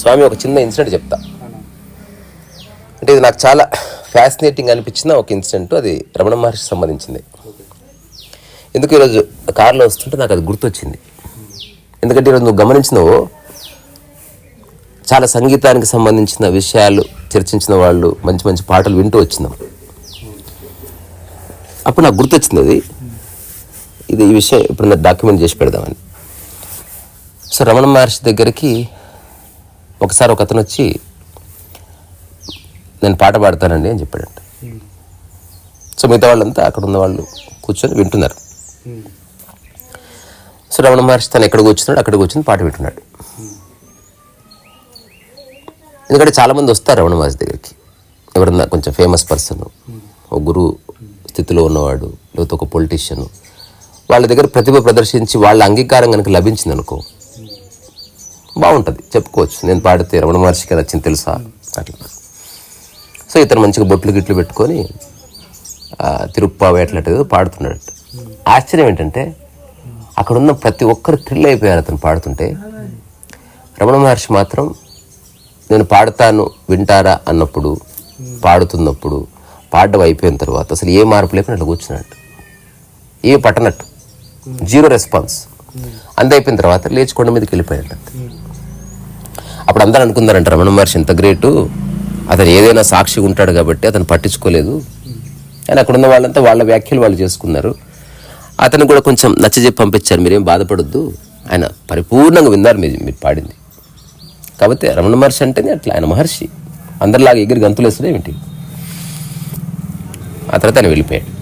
స్వామి ఒక చిన్న ఇన్సిడెంట్ చెప్తా. అంటే ఇది నాకు చాలా ఫ్యాసినేటింగ్ అనిపించిన ఒక ఇన్సిడెంట్ అది రమణ మహర్షి సంబంధించింది. ఎందుకు ఈరోజు కారులో వస్తుంటే నాకు అది గుర్తొచ్చింది. ఎందుకంటే ఈరోజు నువ్వు గమనించినవు చాలా సంగీతానికి సంబంధించిన విషయాలు చర్చించిన వాళ్ళు మంచి మంచి పాటలు వింటూ వచ్చినాం. అప్పుడు నాకు గుర్తొచ్చింది అది. ఇది ఈ విషయం ఇప్పుడు డాక్యుమెంట్ చేసి పెడదామని. సో రమణ మహర్షి దగ్గరికి ఒకసారి ఒక అతను వచ్చి నేను పాట పాడతానండి అని చెప్పాడంట. సో మిగతా వాళ్ళంతా అక్కడ ఉన్న వాళ్ళు కూర్చొని వింటున్నారు. సో రమణ మహర్షి తను ఎక్కడ కూర్చున్నాడు అక్కడ కూర్చొని పాట వింటున్నాడు. ఎందుకంటే చాలామంది వస్తారు రమణ మహర్షి దగ్గరికి. ఎవరన్నా కొంచెం ఫేమస్ పర్సన్ ఒక గురువు స్థితిలో ఉన్నవాడు లేకపోతే ఒక పొలిటీషియను వాళ్ళ దగ్గర ప్రతిభ ప్రదర్శించి వాళ్ళ అంగీకారం కనుక లభించింది అనుకో బాగుంటుంది. చెప్పుకోవచ్చు. నేను పాడితే రమణ మహర్షికి నచ్చింది తెలుసా? అట్లా. సో ఇతను మంచిగా బొట్లు గిట్లు పెట్టుకొని ఆ, తిరుప్ప పాడుతున్నాడు ఆశ్చర్యం ఏంటంటే అక్కడ ఉన్న ప్రతి ఒక్కరు థ్రిల్ అయిపోయారు అతను పాడుతుంటే. రమణ మహర్షి మాత్రం నేను పాడతాను వింటారా? అన్నప్పుడు పాడుతున్నప్పుడు పాడడం అయిపోయిన తర్వాత అసలు ఏ మార్పు లేకుండా అట్లా కూర్చున్నట్టు ఏ పట్టనట్టు. Zero response. అంత అయిపోయిన తర్వాత లేచి కొండ మీదకి వెళ్ళిపోయాడు అప్పుడు అందరూ అనుకున్నారంట రమణ మహర్షి ఇంత గ్రేటు అతను ఏదైనా సాక్షి ఉంటాడు కాబట్టి అతను పట్టించుకోలేదు. కానీ అక్కడ ఉన్న వాళ్ళంతా వాళ్ళ వ్యాఖ్యలు వాళ్ళు చేసుకున్నారు. అతను కూడా కొంచెం నచ్చజెప్పి పంపించారు మీరేం బాధపడొద్దు. ఆయన పరిపూర్ణంగా విన్నారు మీరు మీరు పాడింది. కాబట్టి రమణ మహర్షి అంటేనే అట్లా ఆయన మహర్షి. అందరిలాగా ఎగిరి గంతులు వేసుడే ఏమిటి? ఆ తర్వాత ఆయన వెళ్ళిపోయాడు.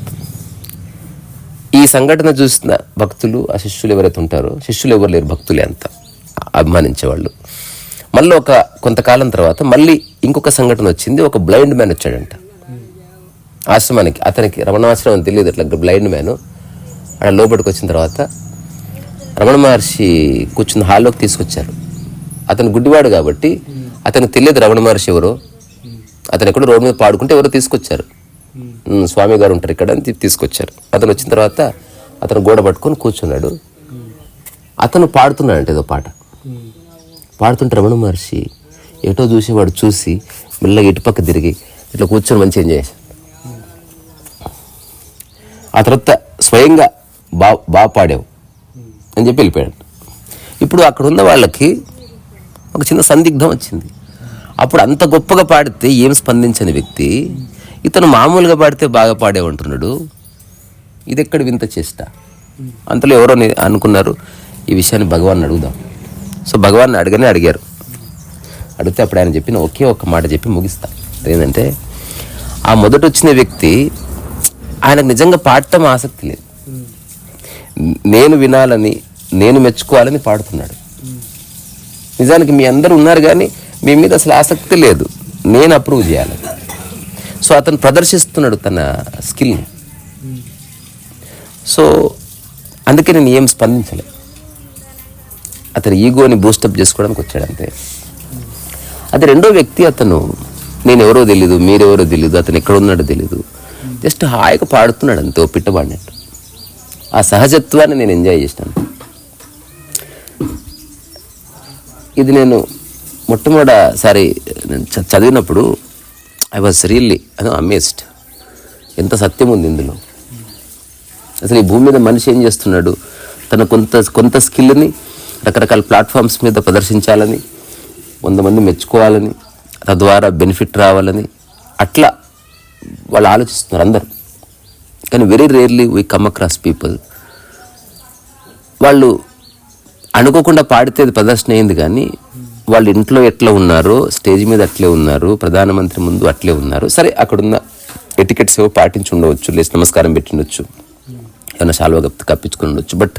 ఈ సంఘటన చూసిన భక్తులు ఆ శిష్యులు ఎవరైతే ఉంటారో శిష్యులు ఎవరు లేరు భక్తులే అంత. అభిమానించేవాళ్ళు. మళ్ళీ ఒక కొంతకాలం తర్వాత మళ్ళీ ఇంకొక సంఘటన వచ్చింది. ఒక బ్లైండ్ మ్యాన్ వచ్చాడంట. ఆశ్రమానికి అతనికి రమణాశ్రమం తెలియదు అట్లా బ్లైండ్ మ్యాన్. అక్కడ లోపలికి వచ్చిన తర్వాత రమణ మహర్షి కూర్చున్న హాల్లోకి తీసుకొచ్చారు. అతను గుడ్డివాడు కాబట్టి అతనికి తెలియదు రమణ మహర్షి ఎవరో. అతను ఎక్కడో రోడ్డు మీద పాడుకుంటే ఎవరో తీసుకొచ్చారు. స్వామి గారు ఉంటారు ఇక్కడ అని తీసుకొచ్చారు. అతను వచ్చిన తర్వాత అతను గోడ పట్టుకొని కూర్చున్నాడు. అతను పాడుతున్నాడంట ఏదో పాట. పాడుతుంటే రమణ మహర్షి ఎటో చూసి వాడు చూసి మెల్లగా ఇటుపక్క తిరిగి ఇట్లా కూర్చొని మంచిగా ఎంజాయ్ చేశాడు. ఆ తర్వాత స్వయంగా బా బాగా పాడావు అని చెప్పి వెళ్ళిపోయాడు. ఇప్పుడు అక్కడ ఉన్న వాళ్ళకి ఒక చిన్న సందిగ్ధం వచ్చింది. అప్పుడు అంత గొప్పగా పాడితే ఏం స్పందించని వ్యక్తి ఇతను మామూలుగా పాడితే బాగా పాడేవంటున్నాడు ఇది ఎక్కడ వింత చేష్ట? అంతలో ఎవరో అనుకున్నారు ఈ విషయాన్ని భగవాన్ అడుగుదాం. సో భగవాన్ అడగనే అడిగారు. అడిగితే అప్పుడు ఆయన చెప్పిన ఒకే ఒక్క మాట చెప్పి ముగిస్తా. ఏంటంటే ఆ మొదట వచ్చిన వ్యక్తి ఆయనకు నిజంగా పాడటం ఆసక్తి లేదు. నేను వినాలని నేను మెచ్చుకోవాలని పాడుతున్నాడు. నిజానికి మీ అందరూ ఉన్నారు కానీ మీ మీద అసలు ఆసక్తి లేదు. నేను అప్రూవ్ చేయాలి. సో అతను ప్రదర్శిస్తున్నాడు తన స్కిల్ని సో అందుకే నేను ఏం స్పందించలే. అతని ఈగోని బూస్టప్ చేసుకోవడానికి వచ్చాడు అంతే. అది రెండో వ్యక్తి అతను నేను ఎవరో తెలీదు మీరెవరో తెలీదు అతను ఎక్కడ ఉన్నాడో తెలీదు. జస్ట్ హాయిగా పాడుతున్నాడు అంతే ఓ పిట్టబాడినట్టు ఆ సహజత్వాన్ని నేను ఎంజాయ్ చేసినాను. ఇది నేను మొట్టమొదటిసారి నేను చ- చదివినప్పుడు ఐ వాజ్ రియల్లీ అదో అమేజ్డ్ ఎంత సత్యం ఉంది ఇందులో. అసలు ఈ భూమి మీద మనిషి ఏం చేస్తున్నాడు? తన కొంత కొంత స్కిల్ని రకరకాల ప్లాట్ఫామ్స్ మీద ప్రదర్శించాలని వంద మంది మెచ్చుకోవాలని తద్వారా బెనిఫిట్ రావాలని అట్లా వాళ్ళు ఆలోచిస్తున్నారు అందరు. కానీ very rarely we come across people వాళ్ళు అనుకోకుండా పాడితే అది ప్రదర్శన అయింది కానీ వాళ్ళు ఇంట్లో ఎట్లా ఉన్నారో స్టేజ్ మీద అట్లే ఉన్నారు ప్రధానమంత్రి ముందు అట్లే ఉన్నారు. సరే అక్కడున్న ఎటికెట్స్ ఏవో పాటించి ఉండవచ్చు లేచి నమస్కారం పెట్టిండొచ్చు ఏమైనా శాలువా కప్పి కప్పించుకుని ఉండొచ్చు. బట్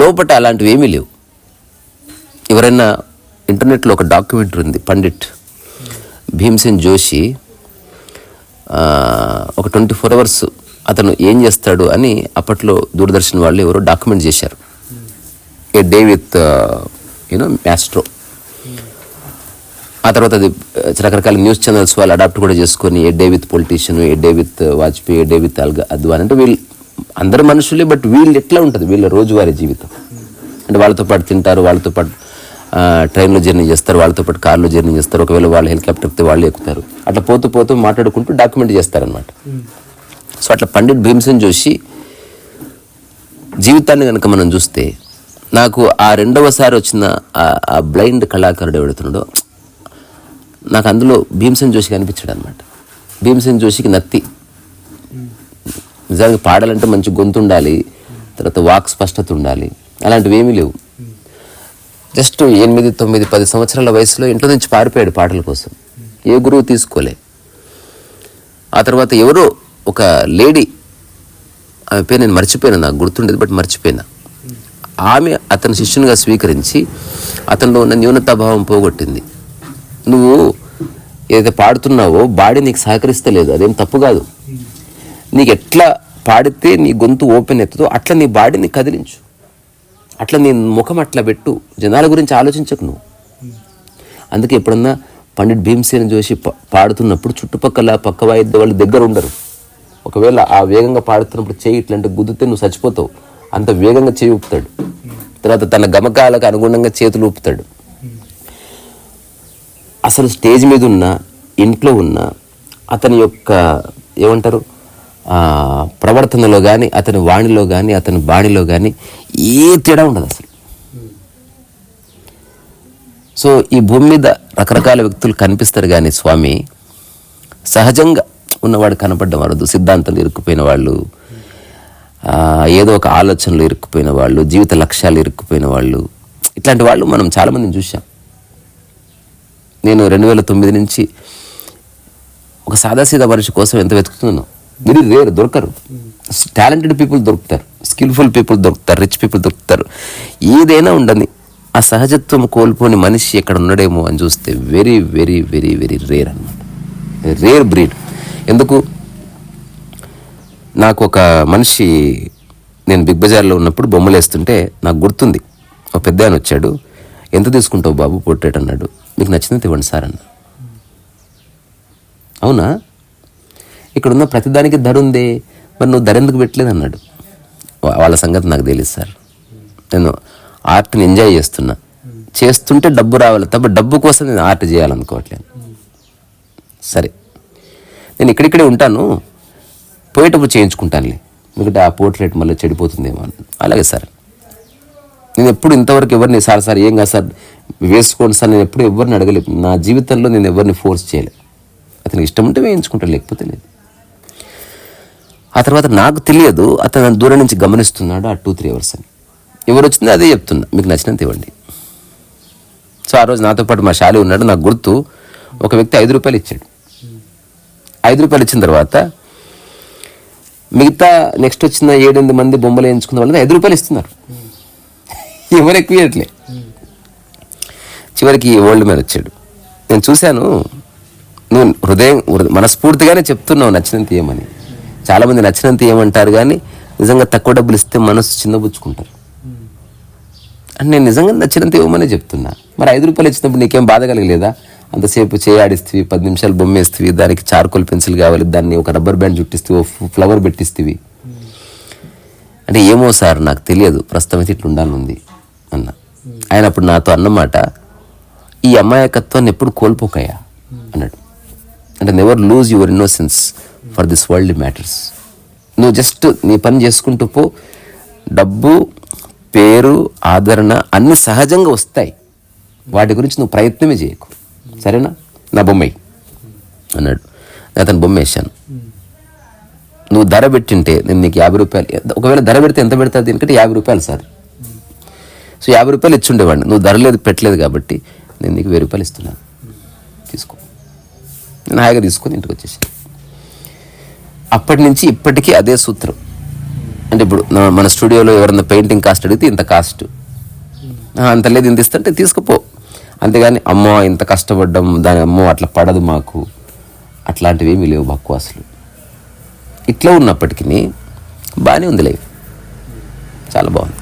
లోపట అలాంటివి ఏమీ లేవు. ఎవరైనా ఇంటర్నెట్లో ఒక డాక్యుమెంటరీ ఉంది పండిట్ భీమ్సేన్ జోషి ఒక ట్వంటీ ఫోర్ అవర్స్ అతను ఏం చేస్తాడు అని అప్పట్లో దూరదర్శన్ వాళ్ళు ఎవరో డాక్యుమెంట్ చేశారు. A day with you know maestro ఆ తర్వాత అది రకరకాల న్యూస్ ఛానల్స్ వాళ్ళు అడాప్ట్ కూడా చేసుకొని a day with politician a day with Vajpayee a day with అల్గా Advani అంటే వీళ్ళు అందరు మనుషులే బట్ వీళ్ళు ఎట్లా ఉంటుంది? వీళ్ళ రోజువారీ జీవితం. అంటే వాళ్ళతో పాటు తింటారు వాళ్ళతో పాటు ట్రైన్లో జర్నీ చేస్తారు వాళ్ళతో పాటు కార్లో జర్నీ చేస్తారు ఒకవేళ వాళ్ళు హెలికాప్టర్ వాళ్ళు ఎక్కుతారు. అట్లా పోతూ పోతూ మాట్లాడుకుంటూ డాక్యుమెంట్ చేస్తారనమాట సో అట్లా పండిట్ భీమ్సన్ జోషి జీవితాన్ని కనుక మనం చూస్తే నాకు ఆ రెండవసారి వచ్చిన ఆ బ్లైండ్ కళాకారుడు ఎవడుతున్నాడో నాకు అందులో భీమసేన్ జోషి కనిపించాడు అనమాట భీమసేన్ జోషికి నత్తి. నిజానికి పాడాలంటే మంచి గొంతు ఉండాలి తర్వాత వాక్ స్పష్టత ఉండాలి అలాంటివి ఏమీ లేవు. జస్ట్ ఎనిమిది తొమ్మిది పది సంవత్సరాల వయసులో ఇంట్లో నుంచి పారిపోయాడు పాటల కోసం. ఏ గురువు తీసుకోలే. ఆ తర్వాత ఎవరో ఒక లేడీ ఆమె పేరు నేను మర్చిపోయాను నాకు గుర్తుండేది బట్ మర్చిపోయినా. ఆమె అతని శిష్యునిగా స్వీకరించి అతనిలో ఉన్న న్యూనతాభావం పోగొట్టింది. నువ్వు ఏదైతే పాడుతున్నావో బాడీ నీకు సహకరిస్తలేదు అదేం తప్పు కాదు. నీకు ఎట్లా పాడితే నీ గొంతు ఓపెన్ అవుతుందో అట్లా నీ బాడీని కదిలించు. అట్లా నీ ముఖం అట్లా పెట్టు. జనాల గురించి ఆలోచించకు నువ్వు. అందుకే ఎప్పుడన్నా పండిట్ భీమసేన జోషి పా- పాడుతున్నప్పుడు చుట్టుపక్కల పక్క వాయిద్య వాళ్ళు దగ్గర ఉండరు. ఒకవేళ ఆ వేగంగా పాడుతున్నప్పుడు చేయి ఇట్లాంటి గుద్దితే నువ్వు చచ్చిపోతావు. అంత వేగంగా చేయి ఊపుతాడు. తర్వాత తన గమకాలకు అనుగుణంగా చేతులు ఊపుతాడు. అసలు స్టేజ్ మీద ఉన్న ఇంట్లో ఉన్న అతని యొక్క ఏమంటారు ప్రవర్తనలో కానీ అతని వాణిలో కానీ అతని బాణిలో కానీ ఏ తేడా ఉండదు అసలు. సో ఈ భూమి మీద రకరకాల వ్యక్తులు కనిపిస్తారు కానీ స్వామి సహజంగా ఉన్నవాడు కనపడడం వరదు సిద్ధాంతాలు ఇరుక్కుపోయిన వాళ్ళు ఏదో ఒక ఆలోచనలు ఇరుక్కుపోయిన వాళ్ళు జీవిత లక్ష్యాలు ఇరుక్కుపోయిన వాళ్ళు ఇట్లాంటి వాళ్ళు మనం చాలామందిని చూసాం నేను రెండు వేల తొమ్మిది నుంచి ఒక సాదాసీదా మనిషి కోసం ఎంత వెతుకుతున్నాను. మీరు రేర్ దొరకరు. టాలెంటెడ్ పీపుల్ దొరుకుతారు. స్కిల్ఫుల్ పీపుల్ దొరుకుతారు. రిచ్ పీపుల్ దొరుకుతారు. ఏదైనా ఉండని ఆ సహజత్వం కోల్పోని మనిషి ఎక్కడ ఉన్నాడేమో అని చూస్తే very very very very rare అనమాట రేర్ బ్రీడ్ ఎందుకు? నాకు ఒక మనిషి నేను బిగ్ బజార్లో ఉన్నప్పుడు బొమ్మలు వేస్తుంటే నాకు గుర్తుంది. ఒక పెద్ద ఆయన వచ్చాడు. ఎంత తీసుకుంటావు బాబు? పోర్ట్రేట్ అన్నాడు. మీకు నచ్చినంత ఇవ్వండి సార్ అన్న. అవునా? ఇక్కడున్న ప్రతిదానికి ధర ఉందే. మరి నువ్వు ధర ఎందుకు పెట్టలేదు అన్నాడు. వాళ్ళ సంగతి నాకు తెలియదు సార్. నేను ఆర్ట్ని ఎంజాయ్ చేస్తున్నా. చేస్తుంటే డబ్బు రావాలి తప్ప డబ్బు కోసం నేను ఆర్ట్ చేయాలనుకోవట్లేదు. సరే. నేను ఇక్కడిక్కడే ఉంటాను. పోయేటప్పుడు చేయించుకుంటానులే. ఎందుకంటే ఆ పోర్ట్రేట్ మళ్ళీ చెడిపోతుందేమో అలాగే సార్. నేను ఎప్పుడు ఇంతవరకు ఎవరిని సార్ సార్ ఏం కాదు సార్ వేసుకోండి సార్ నేను ఎప్పుడు ఎవరిని అడగలేదు. నా జీవితంలో నేను ఎవరిని ఫోర్స్ చేయలేదు. అతనికి ఇష్టం ఉంటే వేయించుకుంటాను లేకపోతే లేదు. ఆ తర్వాత నాకు తెలియదు అతను దూరం నుంచి గమనిస్తున్నాడు ఆ టూ త్రీ అవర్స్ అని. ఎవరు వచ్చిందో అదే చెప్తున్నా మీకు నచ్చినంత ఇవ్వండి. సో ఆ రోజు నాతో పాటు మా శాలి ఉన్నాడు నాకు గుర్తు ఒక వ్యక్తి ఐదు రూపాయలు ఇచ్చాడు. ఐదు రూపాయలు ఇచ్చిన తర్వాత మిగతా నెక్స్ట్ వచ్చిన ఏడెనిమిది మంది బొమ్మలు వేయించుకున్న వాళ్ళని ఐదు రూపాయలు ఇస్తున్నారు. ఎవరు ఎక్కువ ఇవ్వట్లే చివరికి ఓల్డ్ మీద వచ్చాడు. నేను చూశాను నువ్వు హృదయం మనస్ఫూర్తిగానే చెప్తున్నావు నచ్చినంత ఏమని. చాలామంది నచ్చినంత ఏమంటారు కానీ నిజంగా తక్కువ డబ్బులు ఇస్తే మనసు చిన్నబుచ్చుకుంటారు. అని నేను నిజంగా నచ్చినంత ఇవ్వమని చెప్తున్నా. మరి ఐదు రూపాయలు ఇచ్చినప్పుడు నీకేం బాధ కలగలేదా? అంతసేపు చేయాడిస్తేవి పది నిమిషాలు బొమ్మేస్తివి దానికి చార్కోల్ పెన్సిల్ కావాలి దాన్ని ఒక రబ్బర్ బ్యాండ్ చుట్టిస్తూ ఫ్లవర్ పెట్టిస్తివి. అంటే ఏమో సార్ నాకు తెలియదు. ప్రస్తుతం అయితే ఇట్లా ఉండాలనుంది అన్న. ఆయన అప్పుడు నాతో అన్నమాట ఈ అమాయకత్వాన్ని ఎప్పుడు కోల్పోకయ్యా? అన్నాడు. అంటే never lose your innocence for this world matters నువ్వు జస్ట్ నీ పని చేసుకుంటూ పో. డబ్బు పేరు ఆదరణ అన్ని సహజంగా వస్తాయి. వాటి గురించి నువ్వు ప్రయత్నమే చేయకు. సరేనా? నా బొమ్మాయి అన్నాడు. నేను అతను బొమ్మ వేశాను నువ్వు ధర పెట్టింటే నేను నీకు యాభై రూపాయలు ఒకవేళ ధర పెడితే ఎంత పెడతా దీనికంటే యాభై రూపాయలు సార్ సో యాభై రూపాయలు ఇచ్చుండేవాడిని. నువ్వు ధర లేదు పెట్టలేదు కాబట్టి నేను నీకు వెయ్యి రూపాయలు ఇస్తున్నాను. తీసుకో. నేను హాయిగా తీసుకొని ఇంటికి వచ్చేసి. అప్పటి నుంచి ఇప్పటికీ అదే సూత్రం. అంటే ఇప్పుడు మన స్టూడియోలో ఎవరన్నా పెయింటింగ్ కాస్ట్ అడిగితే ఇంత కాస్ట్. అంత లేదు ఇంత ఇస్తుంటే తీసుకుపో. అంతేగాని అమ్మో ఇంత కష్టపడ్డం దాని అమ్మో అట్లా పడదు మాకు. అట్లాంటివి ఏమీ లేవు మాకు అసలు. ఇట్లా ఉన్నప్పటికీ బాగానే ఉంది లైఫ్. చాలా బాగుంది.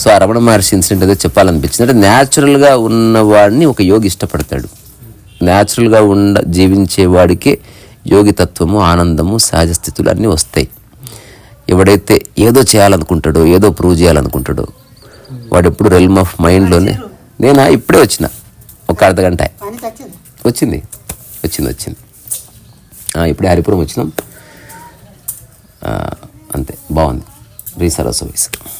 సో ఆ రమణ మహర్షి ఇన్సిడెంట్ ఏదో చెప్పాలనిపించింది. అంటే న్యాచురల్గా ఉన్నవాడిని ఒక యోగి ఇష్టపడతాడు. న్యాచురల్గా ఉండ జీవించే వాడికే యోగితత్వము ఆనందము సహజ స్థితులు అన్నీ వస్తాయి. ఎవడైతే ఏదో చేయాలనుకుంటాడో ఏదో ప్రూవ్ చేయాలనుకుంటాడో వాడు ఎప్పుడు రెల్మ్ ఆఫ్ మైండ్లోనే నేను? ఇప్పుడే వచ్చిన. ఒక అర్ధ గంట వచ్చింది. వచ్చింది వచ్చింది. ఇప్పుడే హరిపురం వచ్చినాం. అంతే బాగుంది. Reserve service